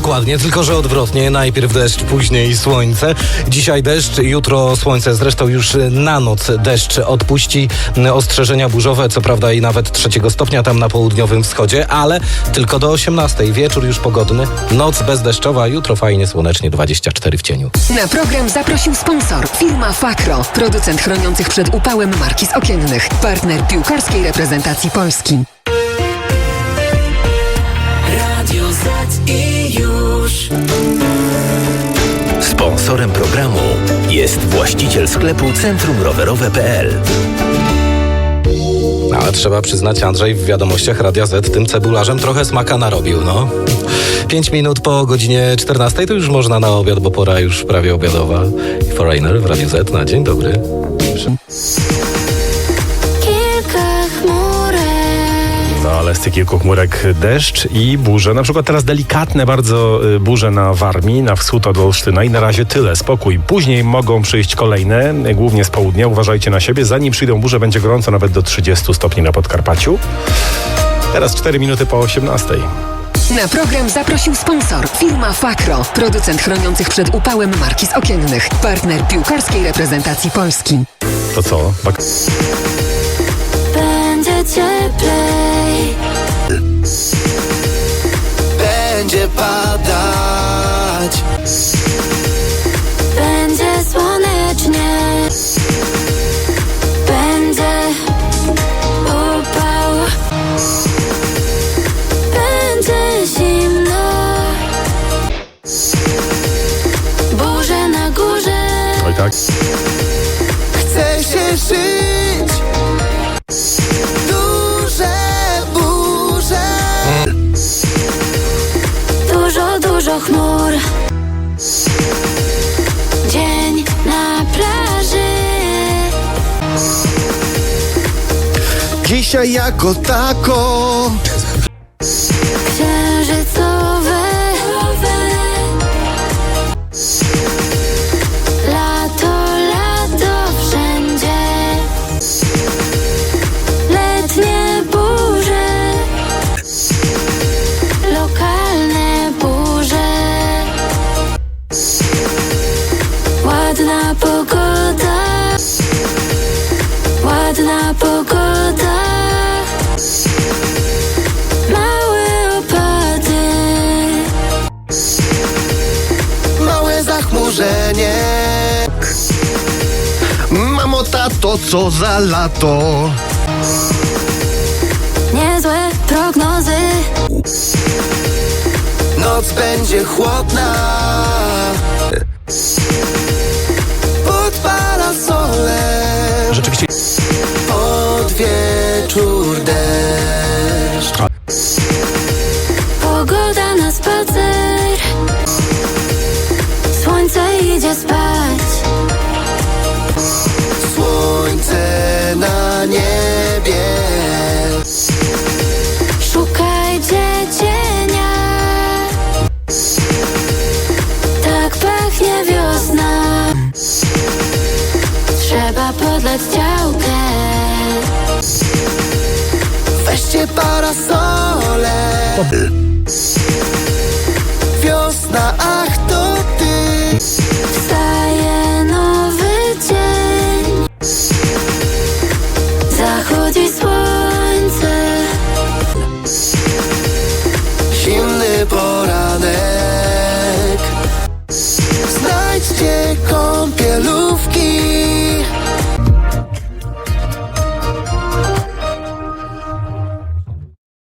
dokładnie, tylko że odwrotnie. Najpierw deszcz, później słońce. Dzisiaj deszcz, jutro słońce. Zresztą już na noc deszcz odpuści. Ostrzeżenia burzowe, co prawda i nawet trzeciego stopnia tam na południowym wschodzie, ale tylko do 18. Wieczór już pogodny, noc bezdeszczowa, jutro fajnie słonecznie 24 w cieniu. Na program zaprosił sponsor firma Fakro, producent chroniących przed upałem marki z okiennych, partner piłkarskiej reprezentacji Polski. Z i już. Sponsorem programu jest właściciel sklepu Centrum Rowerowe.pl. Ale trzeba przyznać, Andrzej w wiadomościach Radia Z tym cebularzem trochę smaka narobił, no. Pięć minut po godzinie 14 to już można na obiad, bo pora już prawie obiadowa. Foreigner w Radiu Z na dzień dobry. No ale z tych kilku chmurek deszcz i burze. Na przykład teraz delikatne bardzo y, burze na Warmii, na wschód od Olsztyna i na razie tyle, spokój. Później mogą przyjść kolejne, y, głównie z południa. Uważajcie na siebie. Zanim przyjdą burze, będzie gorąco nawet do 30 stopni na Podkarpaciu. Teraz 4 minuty po 18. Na program zaprosił sponsor firma Fakro, producent chroniących przed upałem marki z okiennych, partner piłkarskiej reprezentacji Polski. To co? Wak- Będzie cieplej. Padać. Będzie słonecznie. Będzie upał. Będzie zimno. Burze na górze. Oj tak. Chce się żyć. Chmur. Dzień na plaży. Dzisiaj jako tako. Tato, co za lato. Niezłe prognozy. Noc będzie chłodna. Pod parasolem. Rzeczywiście Pod wieczór deszcz. Pogoda na spacer. Słońce idzie spać. Pachnie wiosna. Trzeba podlać działkę. Weźcie parasole.